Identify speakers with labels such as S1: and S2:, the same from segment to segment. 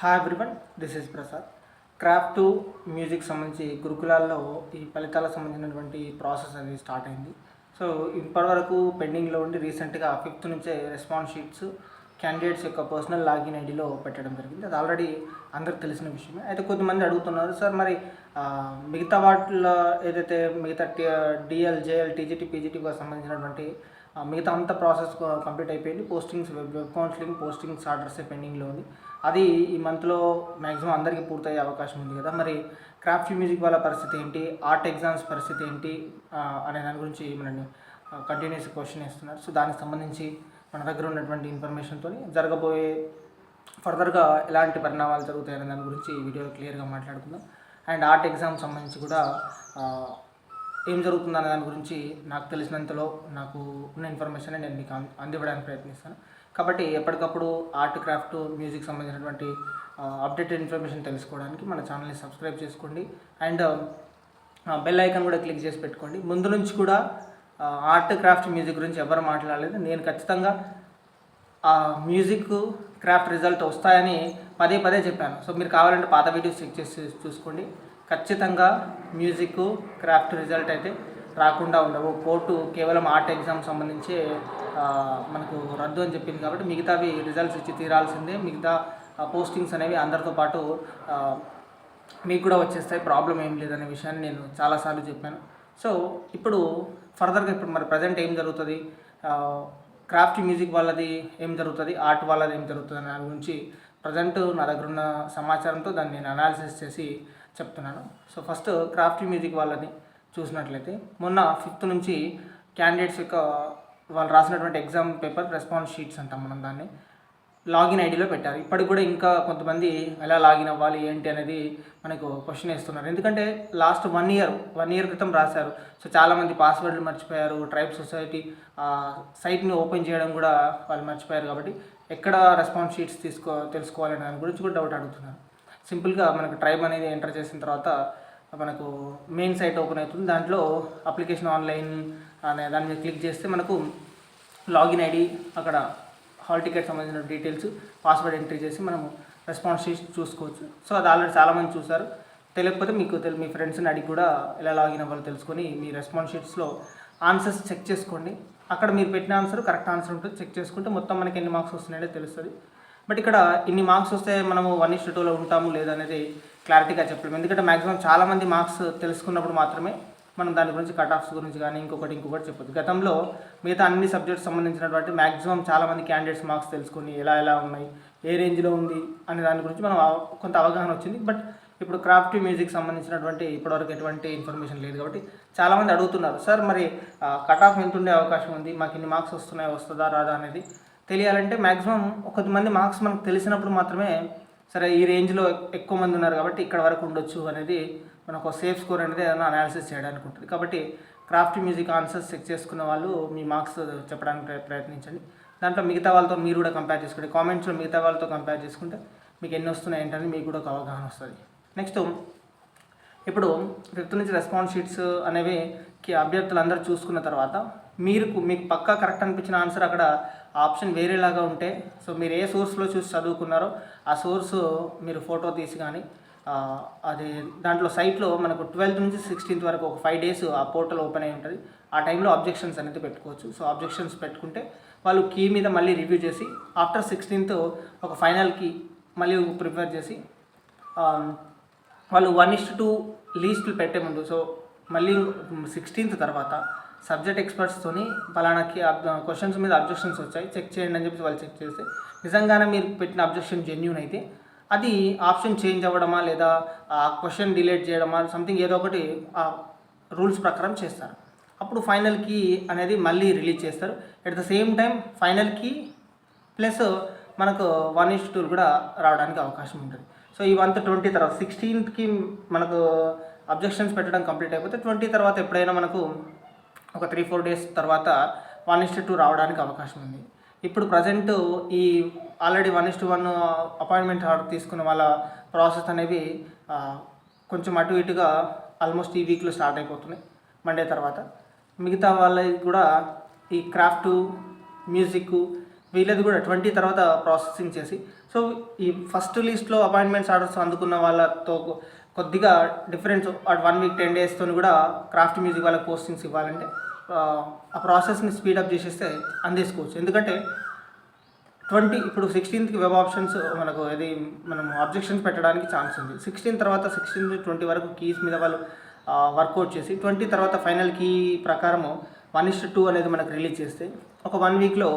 S1: Hi everyone this is Prasad craft music సంబంధించి గురుకులాల్లో ఈ ఫలితాలకు సంబంధించినటువంటి ప్రాసెస్ అనేది స్టార్ట్ అయింది. సో ఇప్పటివరకు పెండింగ్లో ఉండి రీసెంట్గా ఫిఫ్త్ నుంచే రెస్పాన్స్ షీట్స్ క్యాండిడేట్స్ యొక్క పర్సనల్ లాగిన్ ఐడిలో పెట్టడం జరిగింది. అది ఆల్రెడీ అందరికి తెలిసిన విషయమే. అయితే కొంతమంది అడుగుతున్నారు సార్ మరి మిగతా వాటిలో ఏదైతే మిగతా డిఎల్ జేఎల్ టీజీటీ పీజీటీకి సంబంధించినటువంటి మిగతా అంత ప్రాసెస్ కంప్లీట్ అయిపోయింది. Postings web web counselling postings orders పెండింగ్లో ఉంది. అది ఈ మంత్లో మ్యాక్సిమం అందరికీ పూర్తయ్యే అవకాశం ఉంది కదా. మరి క్రాఫ్ట్ మ్యూజిక్ వాళ్ళ పరిస్థితి ఏంటి? ఆర్ట్ ఎగ్జామ్స్ పరిస్థితి ఏంటి? అనే దాని గురించి మనల్ని కంటిన్యూస్ క్వశ్చన్ ఇస్తున్నారు సో దానికి సంబంధించి మన దగ్గర ఉన్నటువంటి ఇన్ఫర్మేషన్తో జరగబోయే ఫర్దర్గా ఎలాంటి పరిణామాలు జరుగుతాయనే దాని గురించి ఈ వీడియోలో క్లియర్గా మాట్లాడుకుందాం. అండ్ ఆర్ట్ ఎగ్జామ్ సంబంధించి కూడా ఏం జరుగుతుందన్న దాని గురించి నాకు తెలిసినంతలో నాకు ఉన్న ఇన్ఫర్మేషన్ నేను మీకు అంద- అందివ్వడానికి ప్రయత్నిస్తాను. కాబట్టి ఎప్పటికప్పుడు ఆర్ట్ క్రాఫ్ట్ మ్యూజిక్ సంబంధించినటువంటి అప్డేటెడ్ ఇన్ఫర్మేషన్ తెలుసుకోవడానికి మన ఛానల్ని సబ్స్క్రైబ్ చేసుకోండి. అండ్ బెల్ ఐకాన్ కూడా క్లిక్ చేసి పెట్టుకోండి. ముందు నుంచి కూడా ఆర్ట్ క్రాఫ్ట్ మ్యూజిక్ గురించి ఎవరు మాట్లాడలేదు. నేను ఖచ్చితంగా ఆ మ్యూజిక్ క్రాఫ్ట్ రిజల్ట్ వస్తాయని పదే పదే చెప్పాను. సో మీరు కావాలంటే పాత వీడియోస్ చెక్ చేసి చూసుకోండి. ఖచ్చితంగా మ్యూజిక్ క్రాఫ్ట్ రిజల్ట్ అయితే రాకుండా ఉండవు. కోర్టు కేవలం ఆర్ట్ ఎగ్జామ్ సంబంధించి మనకు రద్దు అని చెప్పింది కాబట్టి మిగతావి రిజల్ట్స్ ఇచ్చి తీరాల్సిందే. మిగతా పోస్టింగ్స్ అనేవి అందరితో పాటు మీకు కూడా వచ్చేస్తాయి. ప్రాబ్లం ఏం లేదనే విషయాన్ని నేను చాలాసార్లు చెప్పాను. సో ఇప్పుడు ఫర్దర్గా ఇప్పుడు మరి ప్రజెంట్ ఏం జరుగుతుంది? క్రాఫ్ట్ మ్యూజిక్ వాళ్ళది ఏం జరుగుతుంది? ఆర్ట్ వాళ్ళది ఏం జరుగుతుంది? అనే గురించి ప్రజెంట్ నా దగ్గర ఉన్న సమాచారంతో దాన్ని నేను అనాలిసిస్ చేసి చెప్తున్నాను. సో ఫస్ట్ క్రాఫ్ట్ మ్యూజిక్ వాళ్ళని చూసినట్లయితే మొన్న ఫిఫ్త్ నుంచి క్యాండిడేట్స్ యొక్క వాళ్ళు రాసినటువంటి ఎగ్జామ్ పేపర్ రెస్పాన్స్ షీట్స్ అంటాం మనం దాన్ని లాగిన్ ఐడిలో పెట్టారు. ఇప్పటికి కూడా ఇంకా కొంతమంది ఎలా లాగిన్ అవ్వాలి ఏంటి అనేది మనకు క్వశ్చన్ వేస్తున్నారు. ఎందుకంటే last one year one year క్రితం రాశారు. సో చాలామంది పాస్వర్డ్లు మర్చిపోయారు ట్రైబ్ సొసైటీ సైట్ని ఓపెన్ చేయడం కూడా వాళ్ళు మర్చిపోయారు కాబట్టి ఎక్కడ రెస్పాన్స్ షీట్స్ తీసుకో తెలుసుకోవాలనే దాని గురించి కూడా డౌట్ అడుగుతున్నారు. సింపుల్గా మనకు ట్రైబ్ అనేది ఎంటర్ చేసిన తర్వాత మనకు మెయిన్ సైట్ ఓపెన్ అవుతుంది. దాంట్లో అప్లికేషన్ ఆన్లైన్ అనే దాని మీద క్లిక్ చేస్తే మనకు లాగిన్ ఐడి అక్కడ హాల్ టికెట్ సంబంధించిన డీటెయిల్స్ పాస్వర్డ్ ఎంట్రీ చేసి మనము రెస్పాన్స్ షీట్ చూసుకోవచ్చు. సో అది ఆల్రెడీ చాలామంది చూసారు తెలియకపోతే మీకు తెలి మీ ఫ్రెండ్స్ని అడిగి కూడా ఎలా లాగిన్ అవ్వాలో తెలుసుకొని మీ రెస్పాన్స్ షీట్స్లో ఆన్సర్స్ చెక్ చేసుకోండి. అక్కడ మీరు పెట్టిన ఆన్సర్ కరెక్ట్ ఆన్సర్ ఉంటుంది. చెక్ చేసుకుంటే మొత్తం మనకి ఎన్ని మార్క్స్ వస్తున్నాయో తెలుస్తుంది. బట్ ఇక్కడ ఇన్ని మార్క్స్ వస్తే మనము వన్ ఇస్ టూలో ఉంటాము లేదనేది క్లారిటీగా చెప్పలేము. ఎందుకంటే మ్యాక్సిమం చాలామంది మార్క్స్ తెలుసుకున్నప్పుడు మాత్రమే మనం దాని గురించి కట్ ఆఫ్స్ గురించి కానీ ఇంకొకటి ఇంకొకటి చెప్పొచ్చు. గతంలో మిగతా అన్ని సబ్జెక్ట్స్ సంబంధించినటువంటి మ్యాక్సిమం చాలామంది క్యాండిడేట్స్ మార్క్స్ తెలుసుకుని ఎలా ఎలా ఉన్నాయి ఏ రేంజ్లో ఉంది అనే దాని గురించి మనం కొంత అవగాహన వచ్చింది. బట్ ఇప్పుడు క్రాఫ్ట్ మ్యూజిక్ సంబంధించినటువంటి ఇప్పటివరకు ఎటువంటి ఇన్ఫర్మేషన్ లేదు కాబట్టి చాలామంది అడుగుతున్నారు సార్ మరి కట్ ఆఫ్ ఎంత ఉండే అవకాశం ఉంది? మాకు ఇన్ని మార్క్స్ వస్తున్నాయి? వస్తుందా? రాదా? అనేది తెలియాలంటే మ్యాక్సిమం కొద్దిమంది మార్క్స్ మనకు తెలిసినప్పుడు మాత్రమే సరే ఈ రేంజ్లో ఎక్కువ మంది ఉన్నారు కాబట్టి ఇక్కడ వరకు ఉండొచ్చు అనేది మనకు ఒక సేఫ్ స్కోర్ అనేది ఏదైనా అనాలిసిస్ చేయడానికి ఉంటుంది. కాబట్టి క్రాఫ్ట్ మ్యూజిక్ ఆన్సర్స్ చెక్ చేసుకున్న వాళ్ళు మీ మార్క్స్ చెప్పడానికి ప్రయత్నించండి. దాంట్లో మిగతా వాళ్ళతో మీరు కూడా కంపేర్ చేసుకోండి. కామెంట్స్లో మిగతా వాళ్ళతో కంపేర్ చేసుకుంటే మీకు ఎన్ని వస్తున్నాయి ఏంటని మీకు కూడా ఒక అవగాహన వస్తుంది. నెక్స్ట్ ఇప్పుడు ఫిఫ్త్ నుంచి రెస్పాన్స్ షీట్స్ అనేవి అభ్యర్థులు అందరూ చూసుకున్న తర్వాత మీరు మీకు పక్కా కరెక్ట్ అనిపించిన ఆన్సర్ అక్కడ ఆప్షన్ వేరేలాగా ఉంటే సో మీరు ఏ సోర్స్లో చూసి చదువుకున్నారో ఆ సోర్స్ మీరు ఫోటో తీసి కానీ అది దాంట్లో సైట్లో మనకు ట్వెల్త్ నుంచి సిక్స్టీన్త్ వరకు ఒక ఫైవ్ డేస్ ఆ పోర్టల్ ఓపెన్ అయి ఉంటుంది. ఆ టైంలో అబ్జెక్షన్స్ అనేది పెట్టుకోవచ్చు. సో అబ్జెక్షన్స్ పెట్టుకుంటే వాళ్ళు కీ మీద మళ్ళీ రివ్యూ చేసి ఆఫ్టర్ సిక్స్టీన్త్ ఒక ఫైనల్ కీ మళ్ళీ ప్రిపేర్ చేసి వాళ్ళు వన్ ఇస్ట్ టూ లీస్టులు పెట్టే ముందు సో మళ్ళీ సిక్స్టీన్త్ తర్వాత సబ్జెక్ట్ ఎక్స్పర్ట్స్తోని పలానాకి క్వశ్చన్స్ మీద అబ్జెక్షన్స్ వచ్చాయి. చెక్ చేయండి అని చెప్పి వాళ్ళు చెక్ చేస్తే నిజంగానే మీరు పెట్టిన అబ్జెక్షన్ జెన్యున్ అయితే అది ఆప్షన్ చేంజ్ అవ్వడమా లేదా ఆ క్వశ్చన్ డిలేట్ చేయడమా సంథింగ్ ఏదో ఒకటి ఆ రూల్స్ ప్రకారం చేస్తారు. అప్పుడు ఫైనల్ కీ అనేది మళ్ళీ రిలీజ్ చేస్తారు. At the same time final key plus మనకు వన్ ఇస్ టూ కూడా రావడానికి అవకాశం ఉంటుంది. సో ఈ మంత్ ట్వంటీ తర్వాత సిక్స్టీన్త్కి మనకు అబ్జెక్షన్స్ పెట్టడం కంప్లీట్ అయిపోతే ట్వంటీ తర్వాత ఎప్పుడైనా మనకు ఒక త్రీ ఫోర్ డేస్ తర్వాత వన్ ఇస్ టూ రావడానికి అవకాశం ఉంది. ఇప్పుడు ప్రజెంట్ ఈ already one is one appointment order తీసుకున్న వాళ్ళ ప్రాసెస్ అనేవి కొంచెం అటు ఇటుగా ఆల్మోస్ట్ ఈ వీక్లో స్టార్ట్ అయిపోతున్నాయి మండే తర్వాత. మిగతా వాళ్ళకి కూడా ఈ క్రాఫ్ట్ మ్యూజిక్ వీళ్ళది కూడా ట్వంటీ తర్వాత ప్రాసెసింగ్ చేసి సో ఈ ఫస్ట్ లిస్ట్లో అపాయింట్మెంట్స్ ఆర్డర్స్ అందుకున్న వాళ్ళతో కొద్దిగా డిఫరెన్స్ వన్ వీక్ టెన్ డేస్తో కూడా క్రాఫ్ట్ మ్యూజిక్ వాళ్ళకి పోస్టింగ్స్ ఇవ్వాలంటే ఆ, ప్రాసెస్ని స్పీడప్ చేసేస్తే అందేసుకోవచ్చు. ఎందుకంటే ట్వంటీ ఇప్పుడు సిక్స్టీన్త్కి వెబ్ ఆప్షన్స్ మనకు అది మనం అబ్జెక్షన్స్ పెట్టడానికి ఛాన్స్ ఉంది. సిక్స్టీన్ తర్వాత సిక్స్టీన్ ట్వంటీ వరకు కీస్ మీద వాళ్ళు వర్కౌట్ చేసి ట్వంటీ తర్వాత ఫైనల్ కీ ప్రకారము వన్ ఇస్ట్ టూ అనేది మనకు రిలీజ్ చేస్తే ఒక వన్ వీక్లో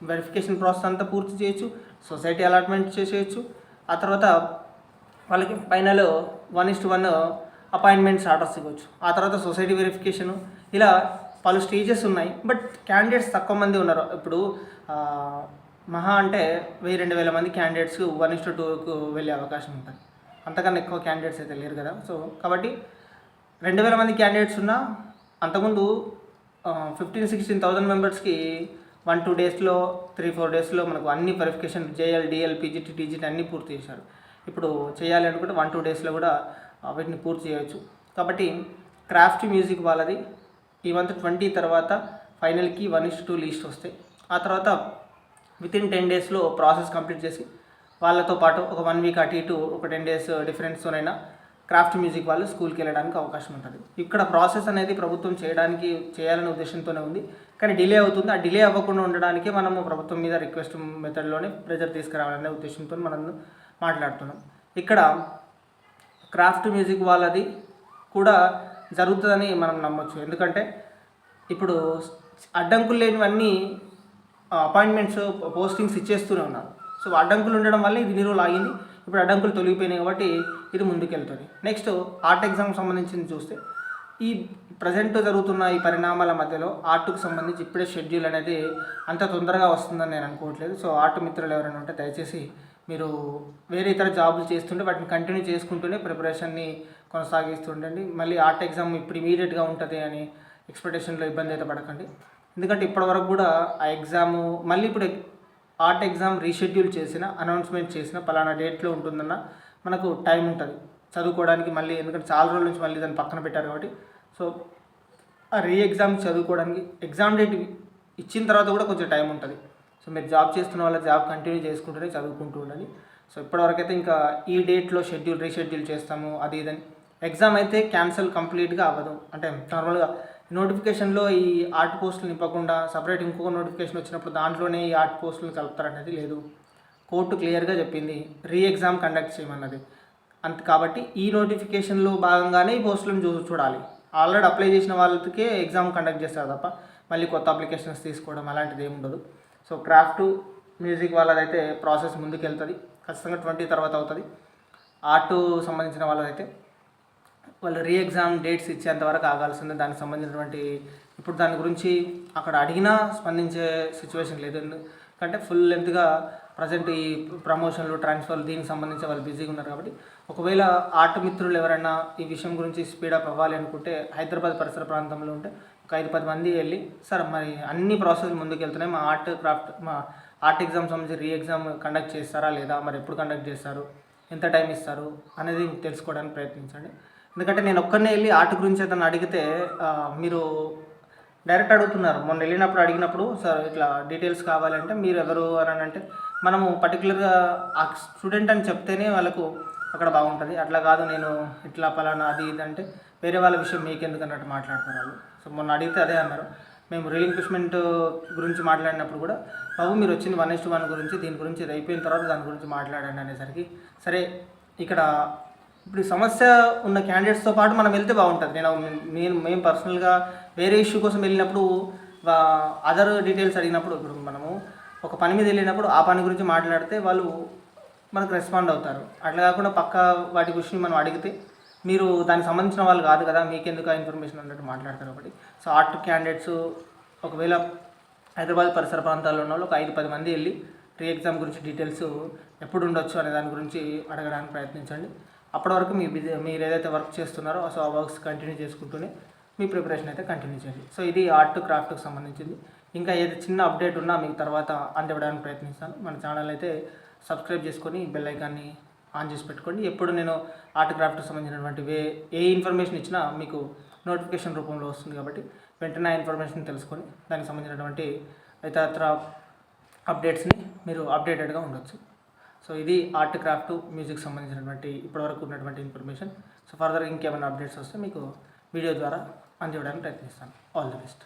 S1: వెరిఫికేషన్ ప్రాసెస్ అంతా పూర్తి చేయొచ్చు సొసైటీ అలాట్మెంట్ చేసేయచ్చు. ఆ తర్వాత వాళ్ళకి final one is one appointments orders ఇవ్వచ్చు. ఆ తర్వాత సొసైటీ వెరిఫికేషను ఇలా పలు స్టేజెస్ ఉన్నాయి. బట్ క్యాండిడేట్స్ తక్కువ మంది ఉన్నారు. ఇప్పుడు మహా అంటే వెయ్యి రెండు వేల మంది క్యాండిడేట్స్ వన్ ఇస్ టూకు వెళ్ళే అవకాశం ఉంటుంది. అంతకన్నా ఎక్కువ క్యాండిడేట్స్ అయితే లేరు కదా. సో కాబట్టి రెండు వేల మంది క్యాండిడేట్స్ ఉన్నా అంతకుముందు ఫిఫ్టీన్ సిక్స్టీన్ థౌజండ్ మెంబర్స్కి వన్ టూ డేస్లో త్రీ ఫోర్ డేస్లో మనకు అన్ని verification JL DL PGT TGT అన్నీ పూర్తి చేశారు. ఇప్పుడు చేయాలి అనుకుంటే వన్ టూ డేస్లో కూడా వీటిని పూర్తి చేయవచ్చు కాబట్టి క్రాఫ్ట్ మ్యూజిక్ వాళ్ళది ఈ మంత్ ట్వంటీ తర్వాత ఫైనల్కి వన్ ఇస్ టూ లీస్ట్ వస్తాయి. ఆ తర్వాత విత్ ఇన్ టెన్ డేస్లో ప్రాసెస్ కంప్లీట్ చేసి వాళ్ళతో పాటు ఒక వన్ వీక్ అటు ఇటు ఒక టెన్ డేస్ డిఫరెన్స్తోనైనా క్రాఫ్ట్ మ్యూజిక్ వాళ్ళు స్కూల్కి వెళ్ళడానికి అవకాశం ఉంటుంది. ఇక్కడ ప్రాసెస్ అనేది ప్రభుత్వం చేయడానికి చేయాలనే ఉద్దేశంతోనే ఉంది. కానీ డిలే అవుతుంది. ఆ డిలే అవ్వకుండా ఉండడానికి మనము ప్రభుత్వం మీద రిక్వెస్ట్ మెథడ్లోనే ప్రెజర్ తీసుకురావాలనే ఉద్దేశంతో మనం మాట్లాడుతున్నాం. ఇక్కడ క్రాఫ్ట్ మ్యూజిక్ వాళ్ళది కూడా జరుగుతుందని మనం నమ్మొచ్చు. ఎందుకంటే ఇప్పుడు అడ్డంకులు లేనివన్నీ అపాయింట్మెంట్స్ పోస్టింగ్స్ ఇచ్చేస్తూనే ఉన్నారు. సో అడ్డంకులు ఉండడం వల్ల ఇది నిరువులు ఆగింది ఇప్పుడు అడ్డంకులు తొలగిపోయినాయి కాబట్టి ఇది ముందుకెళ్తుంది. నెక్స్ట్ ఆర్ట్ ఎగ్జామ్ సంబంధించింది చూస్తే ఈ ప్రజెంట్ జరుగుతున్న ఈ పరిణామాల మధ్యలో ఆర్ట్కు సంబంధించి ఇప్పుడే షెడ్యూల్ అనేది అంత తొందరగా వస్తుందని నేను అనుకోవట్లేదు. సో ఆర్ట్ మిత్రులు ఎవరైనా ఉంటే దయచేసి మీరు వేరే ఇతర జాబులు చేస్తుంటే వాటిని కంటిన్యూ చేసుకుంటూనే ప్రిపరేషన్ని కొనసాగిస్తుండండి. మళ్ళీ ఆర్ట్ ఎగ్జామ్ ఇప్పుడు ఇమీడియట్గా ఉంటుంది అని ఎక్స్పెక్టేషన్లో ఇబ్బంది అయితే పడకండి. ఎందుకంటే ఇప్పటివరకు కూడా ఆ ఎగ్జాము మళ్ళీ ఇప్పుడు ఆర్ట్ ఎగ్జామ్ రీషెడ్యూల్ చేసిన అనౌన్స్మెంట్ చేసిన పలానా డేట్లో ఉంటుందన్న మనకు టైం ఉంటుంది. చదువుకోవడానికి మళ్ళీ ఎందుకంటే చాలా రోజుల నుంచి మళ్ళీ దాన్ని పక్కన పెట్టారు కాబట్టి. సో ఆ రీ ఎగ్జామ్ చదువుకోవడానికి ఎగ్జామ్ డేట్ ఇచ్చిన తర్వాత కూడా కొంచెం టైం ఉంటుంది. సో మీరు జాబ్ చేస్తున్న వాళ్ళ జాబ్ కంటిన్యూ చేసుకుంటూనే చదువుకుంటూ ఉండాలి సో ఇప్పటివరకు అయితే ఇంకా ఈ డేట్లో షెడ్యూల్ రీషెడ్యూల్ చేస్తాము అది ఇదని. ఎగ్జామ్ అయితే క్యాన్సిల్ కంప్లీట్గా అవ్వదు. అంటే నార్మల్గా నోటిఫికేషన్లో ఈ ఆర్ట్ పోస్టులు నింపకుండా సపరేట్ ఇంకొక నోటిఫికేషన్ వచ్చినప్పుడు దాంట్లోనే ఈ ఆర్ట్ పోస్టులు కలుపుతారనేది లేదు. కోర్టు క్లియర్గా చెప్పింది రీ ఎగ్జామ్ కండక్ట్ చేయమన్నది. అంత కాబట్టి ఈ నోటిఫికేషన్లో భాగంగానే ఈ పోస్టులను చూ చూడాలి. ఆల్రెడీ అప్లై చేసిన వాళ్ళకే ఎగ్జామ్ కండక్ట్ చేస్తారు తప్ప మళ్ళీ కొత్త అప్లికేషన్స్ తీసుకోవడం అలాంటిది ఏమి ఉండదు సో క్రాఫ్ట్ మ్యూజిక్ వాళ్ళదైతే ప్రాసెస్ ముందుకు వెళ్తుంది ఖచ్చితంగా ట్వంటీ తర్వాత అవుతుంది. ఆర్ట్ సంబంధించిన వాళ్ళదైతే వాళ్ళు రీ ఎగ్జామ్ డేట్స్ ఇచ్చేంతవరకు ఆగాల్సింది. ఆగాల్సిందే దానికి సంబంధించినటువంటి ఇప్పుడు దాని గురించి అక్కడ అడిగినా స్పందించే సిచ్యువేషన్ లేదు. ఎందుకంటే ఫుల్ లెంత్గా ప్రజెంట్ ఈ ప్రమోషన్లు ట్రాన్స్ఫర్లు దీనికి సంబంధించి వాళ్ళు బిజీగా ఉన్నారు కాబట్టి ఒకవేళ ఆర్ట్ మిత్రులు ఎవరైనా ఈ విషయం గురించి స్పీడప్ అవ్వాలి అనుకుంటే హైదరాబాద్ పరిసర ప్రాంతంలో ఉంటే ఒక ఐదు పది మంది వెళ్ళి సార్ మరి అన్ని ప్రాసెస్ ముందుకు వెళ్తున్నాయి మా ఆర్ట్ క్రాఫ్ట్ మా ఆర్ట్ ఎగ్జామ్ సంబంధించి రీ ఎగ్జామ్ కండక్ట్ చేస్తారా లేదా? మరి ఎప్పుడు కండక్ట్ చేస్తారు? ఎంత టైం ఇస్తారు? అనేది తెలుసుకోవడానికి ప్రయత్నించండి. ఎందుకంటే నేను ఒక్కనే వెళ్ళి ఆర్ట్ గురించి ఏదైనా అడిగితే మీరు డైరెక్ట్ అడుగుతున్నారు. మొన్న వెళ్ళినప్పుడు అడిగినప్పుడు సార్ ఇట్లా డీటెయిల్స్ కావాలంటే మీరు ఎవరు అని అంటే మనము పర్టికులర్గా ఆ స్టూడెంట్ అని చెప్తేనే వాళ్ళకు అక్కడ బాగుంటుంది. అట్లా కాదు నేను ఇట్లా పలానా అది ఇది అంటే వేరే వాళ్ళ విషయం మీకెందుకు అన్నట్టు మాట్లాడతారు వాళ్ళు. సో మొన్న అడిగితే అదే అన్నారు. మేము రిలింక్విష్మెంట్ గురించి మాట్లాడినప్పుడు కూడా బాబు మీరు వచ్చింది వన్ ఇస్ట్ వన్ గురించి దీని గురించి ఇది అయిపోయిన తర్వాత దాని గురించి మాట్లాడండి అనేసరికి సరే ఇక్కడ ఇప్పుడు సమస్య ఉన్న క్యాండిడేట్స్తో పాటు మనం వెళ్తే బాగుంటుంది. నేను నేను మేము పర్సనల్గా వేరే ఇష్యూ కోసం వెళ్ళినప్పుడు అదర్ డీటెయిల్స్ అడిగినప్పుడు ఇప్పుడు మనము ఒక పని మీద వెళ్ళినప్పుడు ఆ పని గురించి మాట్లాడితే వాళ్ళు మనకు రెస్పాండ్ అవుతారు. అట్లా కాకుండా పక్క వాటి గురించి మనం అడిగితే మీరు దానికి సంబంధించిన వాళ్ళు కాదు కదా మీకెందుకు ఆ ఇన్ఫర్మేషన్ అన్నట్టు మాట్లాడతారు ఒకటి సో ఆర్ట్ క్యాండిడేట్స్ ఒకవేళ హైదరాబాద్ పరిసర ప్రాంతాల్లో ఉన్న వాళ్ళు ఒక ఐదు పది మంది వెళ్ళి ప్రీ ఎగ్జామ్ గురించి డీటెయిల్స్ ఎప్పుడు ఉండొచ్చు అనే దాని గురించి అడగడానికి ప్రయత్నించండి. అప్పటి వరకు మీ బిజీ మీరు ఏదైతే వర్క్ చేస్తున్నారో సో ఆ వర్క్స్ కంటిన్యూ చేసుకుంటూనే మీ ప్రిపరేషన్ అయితే కంటిన్యూ చేయండి. సో ఇది ఆర్ట్ క్రాఫ్ట్కి సంబంధించింది. ఇంకా ఏది చిన్న అప్డేట్ ఉన్నా మీకు తర్వాత అందివ్వడానికి ప్రయత్నిస్తాను. మన ఛానల్ అయితే సబ్స్క్రైబ్ చేసుకొని బెల్ ఐకాన్ని ఆన్ చేసి పెట్టుకోండి. ఎప్పుడు నేను ఆర్ట్ క్రాఫ్ట్కి సంబంధించినటువంటి వే ఏ ఇన్ఫర్మేషన్ ఇచ్చినా మీకు నోటిఫికేషన్ రూపంలో వస్తుంది కాబట్టి వెంటనే ఆ ఇన్ఫర్మేషన్ తెలుసుకొని దానికి సంబంధించినటువంటి ఇతరత్ర అప్డేట్స్ని మీరు అప్డేటెడ్గా ఉండొచ్చు. సో ఇది ఆర్ట్ క్రాఫ్ట్ మ్యూజిక్ సంబంధించినటువంటి ఇప్పటివరకు ఉన్నటువంటి ఇన్ఫర్మేషన్. సో ఫర్దర్ ఇంకేమైనా అప్డేట్స్ వస్తే మీకు వీడియో ద్వారా అందివ్వడానికి ప్రయత్నిస్తాను. All the best.